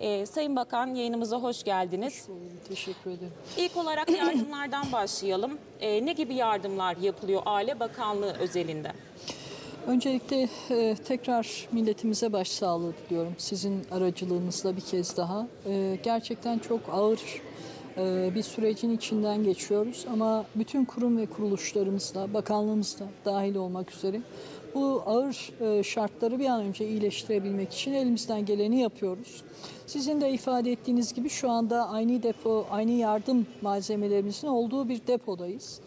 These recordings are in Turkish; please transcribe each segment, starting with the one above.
Ee, Sayın Bakan yayınımıza hoş geldiniz. Teşekkür ederim. İlk olarak yardımlardan başlayalım. Ee, ne gibi yardımlar yapılıyor Aile Bakanlığı özelinde? Öncelikle e, tekrar milletimize başsağlığı diliyorum. Sizin aracılığınızla bir kez daha. E, gerçekten çok ağır e, bir sürecin içinden geçiyoruz ama bütün kurum ve kuruluşlarımızla, bakanlığımızda dahil olmak üzere bu ağır e, şartları bir an önce iyileştirebilmek için elimizden geleni yapıyoruz. Sizin de ifade ettiğiniz gibi şu anda aynı depo, aynı yardım malzemelerimizin olduğu bir depodayız.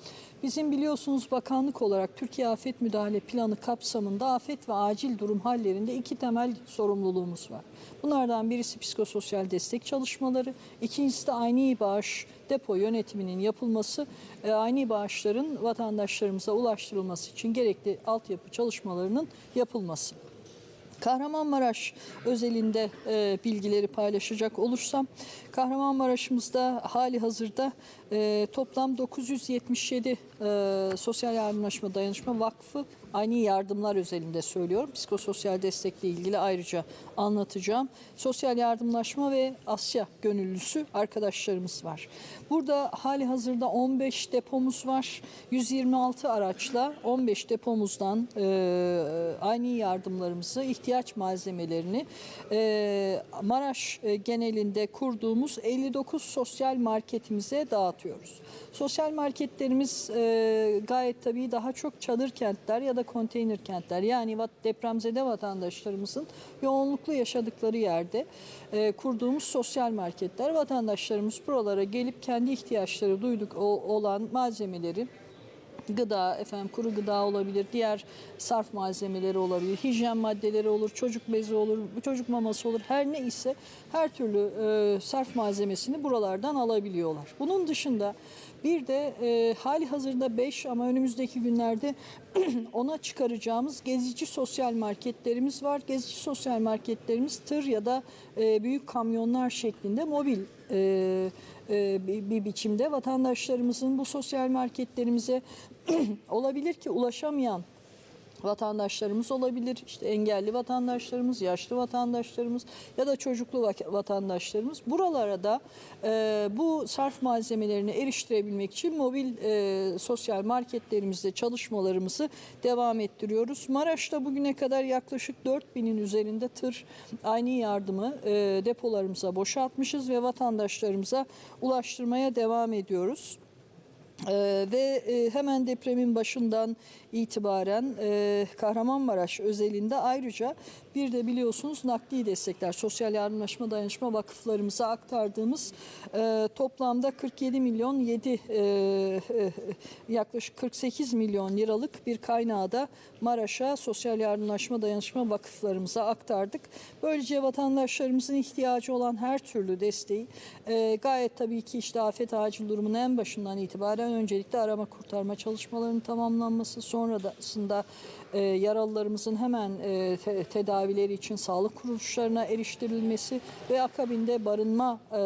Bizim biliyorsunuz bakanlık olarak Türkiye Afet Müdahale Planı kapsamında afet ve acil durum hallerinde iki temel sorumluluğumuz var. Bunlardan birisi psikososyal destek çalışmaları, ikincisi de aynı bağış depo yönetiminin yapılması, e, aynı bağışların vatandaşlarımıza ulaştırılması için gerekli altyapı çalışmalarının yapılması. Kahramanmaraş özelinde e, bilgileri paylaşacak olursam Kahramanmaraş'ımızda hali hazırda e, toplam 977 e, Sosyal Yardımlaşma Dayanışma Vakfı aynı yardımlar özelinde söylüyorum. Psikososyal destekle ilgili ayrıca anlatacağım. Sosyal yardımlaşma ve Asya gönüllüsü arkadaşlarımız var. Burada hali hazırda 15 depomuz var. 126 araçla 15 depomuzdan e, aynı yardımlarımızı, ihtiyaç malzemelerini e, Maraş e, genelinde kurduğumuz 59 sosyal marketimize dağıtıyoruz. Sosyal marketlerimiz e, gayet tabii daha çok çadır kentler ya da konteyner kentler yani depremzede vatandaşlarımızın yoğunluklu yaşadıkları yerde e, kurduğumuz sosyal marketler. Vatandaşlarımız buralara gelip kendi ihtiyaçları duyduk o- olan malzemeleri gıda, efendim kuru gıda olabilir, diğer sarf malzemeleri olabilir, hijyen maddeleri olur, çocuk bezi olur, çocuk maması olur. Her ne ise her türlü e, sarf malzemesini buralardan alabiliyorlar. Bunun dışında bir de e, hali hazırda 5 ama önümüzdeki günlerde ona çıkaracağımız gezici sosyal marketlerimiz var. Gezici sosyal marketlerimiz tır ya da e, büyük kamyonlar şeklinde mobil e, e, bir, bir biçimde vatandaşlarımızın bu sosyal marketlerimize olabilir ki ulaşamayan vatandaşlarımız olabilir. İşte engelli vatandaşlarımız, yaşlı vatandaşlarımız ya da çocuklu vatandaşlarımız. Buralara da e, bu sarf malzemelerini eriştirebilmek için mobil e, sosyal marketlerimizde çalışmalarımızı devam ettiriyoruz. Maraş'ta bugüne kadar yaklaşık 4000'in üzerinde tır aynı yardımı e, depolarımıza boşaltmışız ve vatandaşlarımıza ulaştırmaya devam ediyoruz. Ee, ve e, hemen depremin başından itibaren e, Kahramanmaraş özelinde ayrıca bir de biliyorsunuz nakdi destekler, sosyal yardımlaşma dayanışma vakıflarımıza aktardığımız e, toplamda 47 milyon 7 e, e, yaklaşık 48 milyon liralık bir kaynağı da Maraş'a sosyal yardımlaşma dayanışma vakıflarımıza aktardık. Böylece vatandaşlarımızın ihtiyacı olan her türlü desteği e, gayet tabii ki işte afet acil durumun en başından itibaren öncelikle arama kurtarma çalışmalarının tamamlanması sonrasında e, yaralılarımızın hemen e, te- tedavileri için sağlık kuruluşlarına eriştirilmesi ve akabinde barınma e,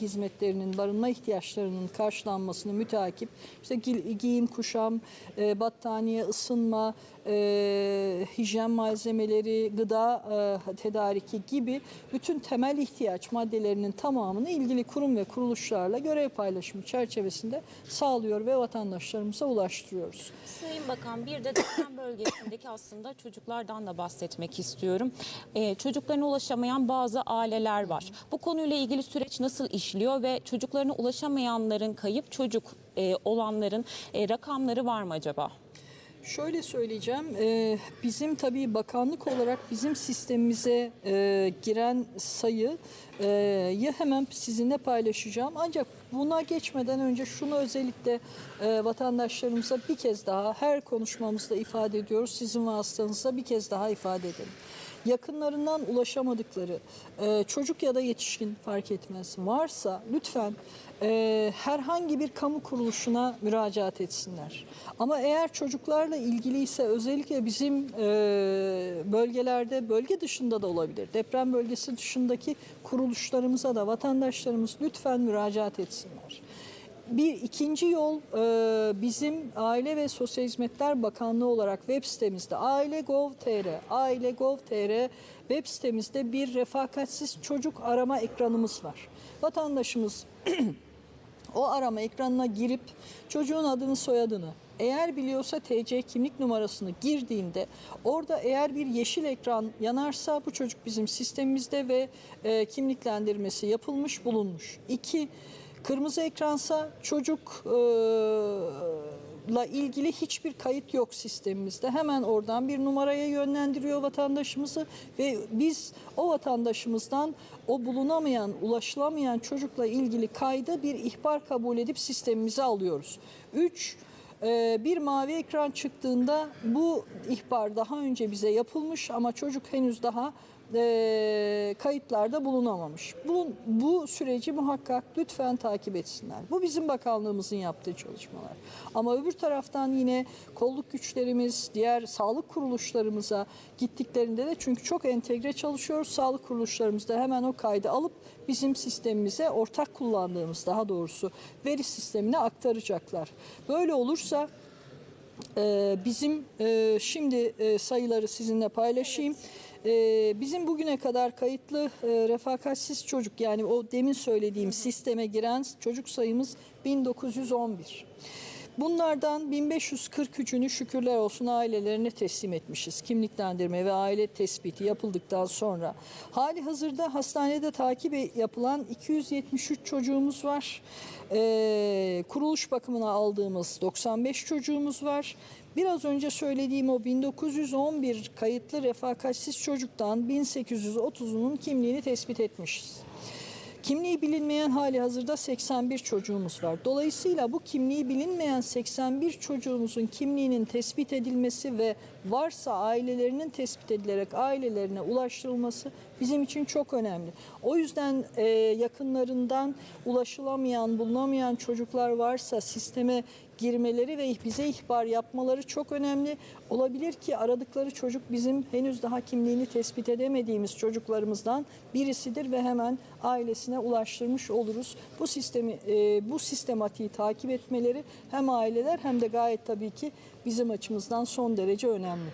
hizmetlerinin, barınma ihtiyaçlarının karşılanmasını müteakip işte gi- giyim, kuşam, e, battaniye, ısınma, e, hijyen malzemeleri, gıda e, tedariki gibi bütün temel ihtiyaç maddelerinin tamamını ilgili kurum ve kuruluşlarla görev paylaşımı çerçevesinde sağlıyor ve vatandaşlarımıza ulaştırıyoruz. Sayın Bakan bir de deprem bölgesindeki aslında çocuklardan da bahsetmek istiyorum. Ee, çocuklarına ulaşamayan bazı aileler var. Bu konuyla ilgili süreç nasıl işliyor ve çocuklarına ulaşamayanların kayıp çocuk e, olanların e, rakamları var mı acaba? Şöyle söyleyeceğim, e, bizim tabii bakanlık olarak bizim sistemimize e, giren sayıyı e, hemen sizinle paylaşacağım. Ancak buna geçmeden önce şunu özellikle vatandaşlarımıza bir kez daha her konuşmamızda ifade ediyoruz. Sizin vasıtanızda bir kez daha ifade edelim yakınlarından ulaşamadıkları e, çocuk ya da yetişkin fark etmez varsa lütfen e, herhangi bir kamu kuruluşuna müracaat etsinler. Ama eğer çocuklarla ilgiliyse özellikle bizim e, bölgelerde bölge dışında da olabilir. Deprem bölgesi dışındaki kuruluşlarımıza da vatandaşlarımız lütfen müracaat etsinler. Bir ikinci yol e, bizim Aile ve Sosyal Hizmetler Bakanlığı olarak web sitemizde aile.gov.tr, aile.gov.tr web sitemizde bir refakatsiz çocuk arama ekranımız var. Vatandaşımız o arama ekranına girip çocuğun adını soyadını eğer biliyorsa TC kimlik numarasını girdiğinde orada eğer bir yeşil ekran yanarsa bu çocuk bizim sistemimizde ve e, kimliklendirmesi yapılmış bulunmuş. İki, kırmızı ekransa çocuk e, ilgili hiçbir kayıt yok sistemimizde. Hemen oradan bir numaraya yönlendiriyor vatandaşımızı ve biz o vatandaşımızdan o bulunamayan, ulaşılamayan çocukla ilgili kayda bir ihbar kabul edip sistemimize alıyoruz. Üç, ee, bir mavi ekran çıktığında bu ihbar daha önce bize yapılmış ama çocuk henüz daha e, kayıtlarda bulunamamış. Bu, bu süreci muhakkak lütfen takip etsinler. Bu bizim bakanlığımızın yaptığı çalışmalar. Ama öbür taraftan yine kolluk güçlerimiz, diğer sağlık kuruluşlarımıza gittiklerinde de çünkü çok entegre çalışıyoruz. Sağlık kuruluşlarımız da hemen o kaydı alıp bizim sistemimize ortak kullandığımız daha doğrusu veri sistemine aktaracaklar. Böyle olursa ee, bizim e, şimdi e, sayıları sizinle paylaşayım. Ee, Bizim bugüne kadar kayıtlı e, refakatsiz çocuk yani o demin söylediğim sisteme giren çocuk sayımız 1911. Bunlardan 1543'ünü şükürler olsun ailelerine teslim etmişiz. Kimliklendirme ve aile tespiti yapıldıktan sonra. Hali hazırda hastanede takip yapılan 273 çocuğumuz var. Ee, kuruluş bakımına aldığımız 95 çocuğumuz var. Biraz önce söylediğim o 1911 kayıtlı refakatsiz çocuktan 1830'unun kimliğini tespit etmişiz. Kimliği bilinmeyen hali hazırda 81 çocuğumuz var. Dolayısıyla bu kimliği bilinmeyen 81 çocuğumuzun kimliğinin tespit edilmesi ve varsa ailelerinin tespit edilerek ailelerine ulaştırılması bizim için çok önemli. O yüzden e, yakınlarından ulaşılamayan, bulunamayan çocuklar varsa sisteme girmeleri ve bize ihbar yapmaları çok önemli. Olabilir ki aradıkları çocuk bizim henüz daha kimliğini tespit edemediğimiz çocuklarımızdan birisidir ve hemen ailesine ulaştırmış oluruz. Bu sistemi e, bu sistematiği takip etmeleri hem aileler hem de gayet tabii ki bizim açımızdan son derece önemli.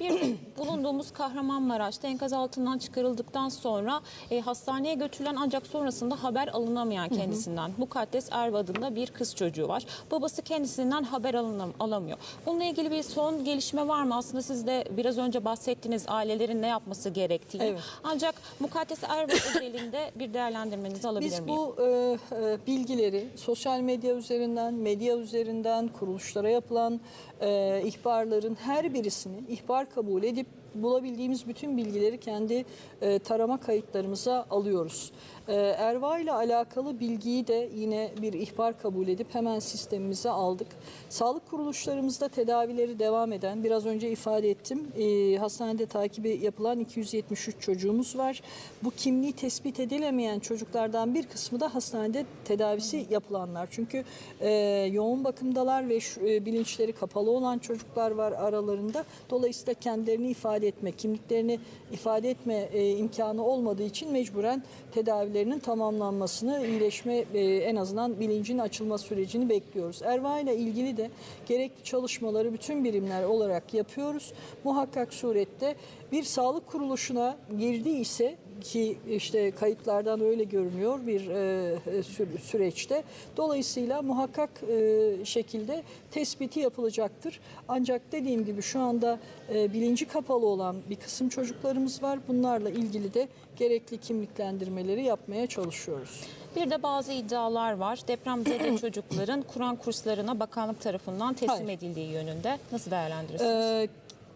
Bir bulunduğumuz Kahramanmaraş'ta enkaz altından çıkarıldıktan sonra e, hastaneye götürülen ancak sonrasında haber alınamayan kendisinden Mukaddes Erva adında bir kız çocuğu var. Babası kendisinden haber alınam alamıyor. Bununla ilgili bir son gelişme var mı? Aslında siz de biraz önce bahsettiniz ailelerin ne yapması gerektiğini. Evet. Ancak Mukaddes Erva özelinde bir değerlendirmenizi alabilir Biz miyim? bu e, e, bilgileri sosyal medya üzerinden, medya üzerinden, kuruluşlara yapılan e, ihbarların her birisini ihbar kabul edip bulabildiğimiz bütün bilgileri kendi e, tarama kayıtlarımıza alıyoruz. E, Erva ile alakalı bilgiyi de yine bir ihbar kabul edip hemen sistemimize aldık. Sağlık kuruluşlarımızda tedavileri devam eden, biraz önce ifade ettim, e, hastanede takibi yapılan 273 çocuğumuz var. Bu kimliği tespit edilemeyen çocuklardan bir kısmı da hastanede tedavisi yapılanlar. Çünkü e, yoğun bakımdalar ve şu, e, bilinçleri kapalı olan çocuklar var aralarında. Dolayısıyla kendilerini ifade etme, kimliklerini ifade etme e, imkanı olmadığı için mecburen tedavilerinin tamamlanmasını, iyileşme e, en azından bilincin açılma sürecini bekliyoruz. Erva ile ilgili de gerekli çalışmaları bütün birimler olarak yapıyoruz. Muhakkak surette bir sağlık kuruluşuna girdi ise ki işte kayıtlardan öyle görünüyor bir e, sü- süreçte. Dolayısıyla muhakkak e, şekilde tespiti yapılacaktır. Ancak dediğim gibi şu anda e, bilinci kapalı olan bir kısım çocuklarımız var. Bunlarla ilgili de gerekli kimliklendirmeleri yapmaya çalışıyoruz. Bir de bazı iddialar var. Depremzede çocukların Kur'an kurslarına bakanlık tarafından teslim Hayır. edildiği yönünde. Nasıl değerlendirirsiniz? Ee,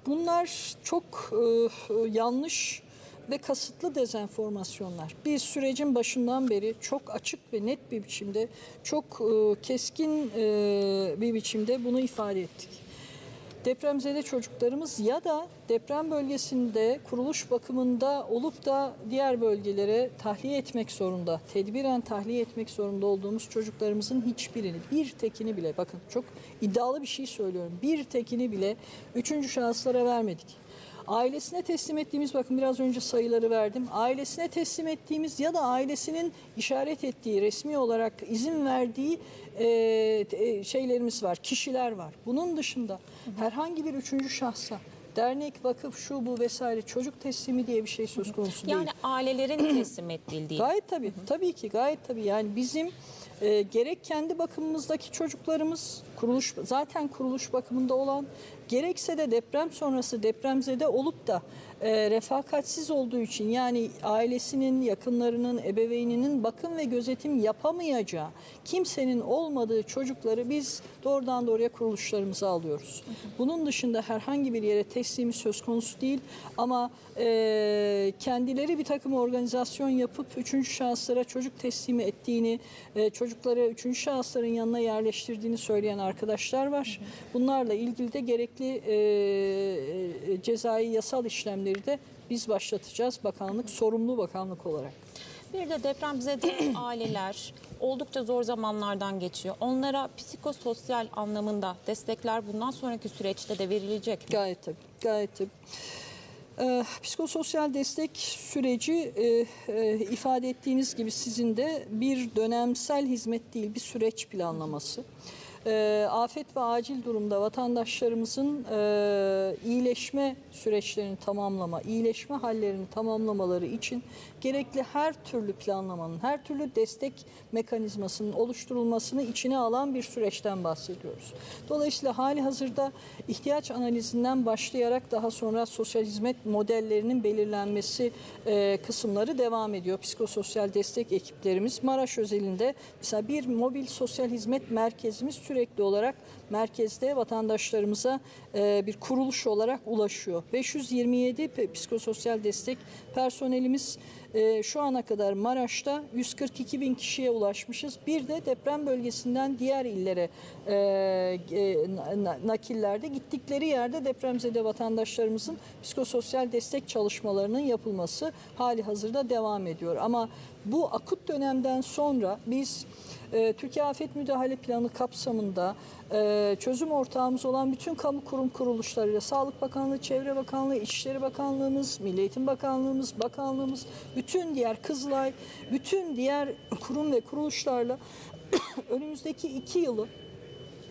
bunlar çok e, yanlış ve kasıtlı dezenformasyonlar. Biz sürecin başından beri çok açık ve net bir biçimde, çok e, keskin e, bir biçimde bunu ifade ettik. Depremzede çocuklarımız ya da deprem bölgesinde kuruluş bakımında olup da diğer bölgelere tahliye etmek zorunda, tedbiren tahliye etmek zorunda olduğumuz çocuklarımızın hiçbirini, bir tekini bile, bakın çok iddialı bir şey söylüyorum, bir tekini bile üçüncü şahıslara vermedik. Ailesine teslim ettiğimiz bakın biraz önce sayıları verdim. Ailesine teslim ettiğimiz ya da ailesinin işaret ettiği resmi olarak izin verdiği e, e, şeylerimiz var, kişiler var. Bunun dışında herhangi bir üçüncü şahsa dernek, vakıf, şu bu vesaire çocuk teslimi diye bir şey söz konusu değil. Yani ailelerin teslim edildiği. Gayet tabii. Tabii ki gayet tabii. Yani bizim e, gerek kendi bakımımızdaki çocuklarımız kuruluş zaten kuruluş bakımında olan gerekse de deprem sonrası depremzede olup da e, refakatsiz olduğu için yani ailesinin, yakınlarının, ebeveyninin bakım ve gözetim yapamayacağı kimsenin olmadığı çocukları biz doğrudan doğruya kuruluşlarımıza alıyoruz. Bunun dışında herhangi bir yere teslimi söz konusu değil ama e, kendileri bir takım organizasyon yapıp üçüncü şahıslara çocuk teslimi ettiğini, e, çocukları üçüncü şahısların yanına yerleştirdiğini söyleyen arkadaşlar var. Bunlarla ilgili de gerekli e, e, cezai yasal işlemleri de biz başlatacağız bakanlık, sorumlu bakanlık olarak. Bir de depremzede aileler oldukça zor zamanlardan geçiyor. Onlara psikososyal anlamında destekler bundan sonraki süreçte de verilecek mi? Gayet tabii, gayet tabii. Ee, psikososyal destek süreci e, e, ifade ettiğiniz gibi sizin de bir dönemsel hizmet değil bir süreç planlaması. Ee, afet ve acil durumda vatandaşlarımızın e, iyileşme süreçlerini tamamlama, iyileşme hallerini tamamlamaları için gerekli her türlü planlamanın, her türlü destek mekanizmasının oluşturulmasını içine alan bir süreçten bahsediyoruz. Dolayısıyla hali hazırda ihtiyaç analizinden başlayarak daha sonra sosyal hizmet modellerinin belirlenmesi e, kısımları devam ediyor. Psikososyal destek ekiplerimiz Maraş özelinde mesela bir mobil sosyal hizmet merkezimiz sürekli olarak merkezde vatandaşlarımıza e, bir kuruluş olarak ulaşıyor. 527 pe- psikososyal destek personelimiz e, şu ana kadar Maraş'ta 142 bin kişiye ulaşmışız. Bir de deprem bölgesinden diğer illere e, e, na- nakillerde gittikleri yerde depremzede vatandaşlarımızın psikososyal destek çalışmalarının yapılması hali hazırda devam ediyor. Ama bu akut dönemden sonra biz e, Türkiye Afet Müdahale Planı kapsamında e, çözüm ortağımız olan bütün kamu kurum kuruluşlarıyla Sağlık Bakanlığı, Çevre Bakanlığı, İçişleri Bakanlığımız, Milli Eğitim Bakanlığımız, Bakanlığımız, bütün diğer Kızılay, bütün diğer kurum ve kuruluşlarla önümüzdeki iki yılı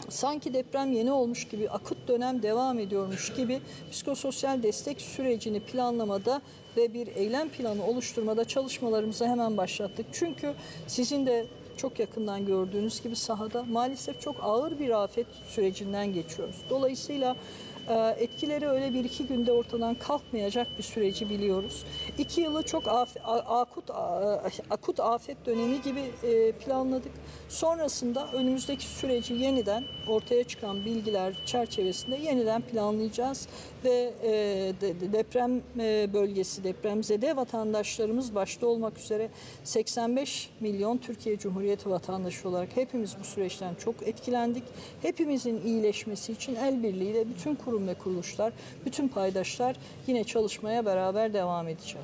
sanki deprem yeni olmuş gibi, akut dönem devam ediyormuş gibi psikososyal destek sürecini planlamada ve bir eylem planı oluşturmada çalışmalarımızı hemen başlattık. Çünkü sizin de çok yakından gördüğünüz gibi sahada maalesef çok ağır bir afet sürecinden geçiyoruz. Dolayısıyla etkileri öyle bir iki günde ortadan kalkmayacak bir süreci biliyoruz. İki yılı çok af- akut akut afet dönemi gibi e, planladık. Sonrasında önümüzdeki süreci yeniden ortaya çıkan bilgiler çerçevesinde yeniden planlayacağız ve e, de- de- deprem e, bölgesi depremzede vatandaşlarımız başta olmak üzere 85 milyon Türkiye Cumhuriyeti vatandaşı olarak hepimiz bu süreçten çok etkilendik. Hepimizin iyileşmesi için el birliğiyle bütün kurum ve kuruluşlar, bütün paydaşlar yine çalışmaya beraber devam edeceğiz.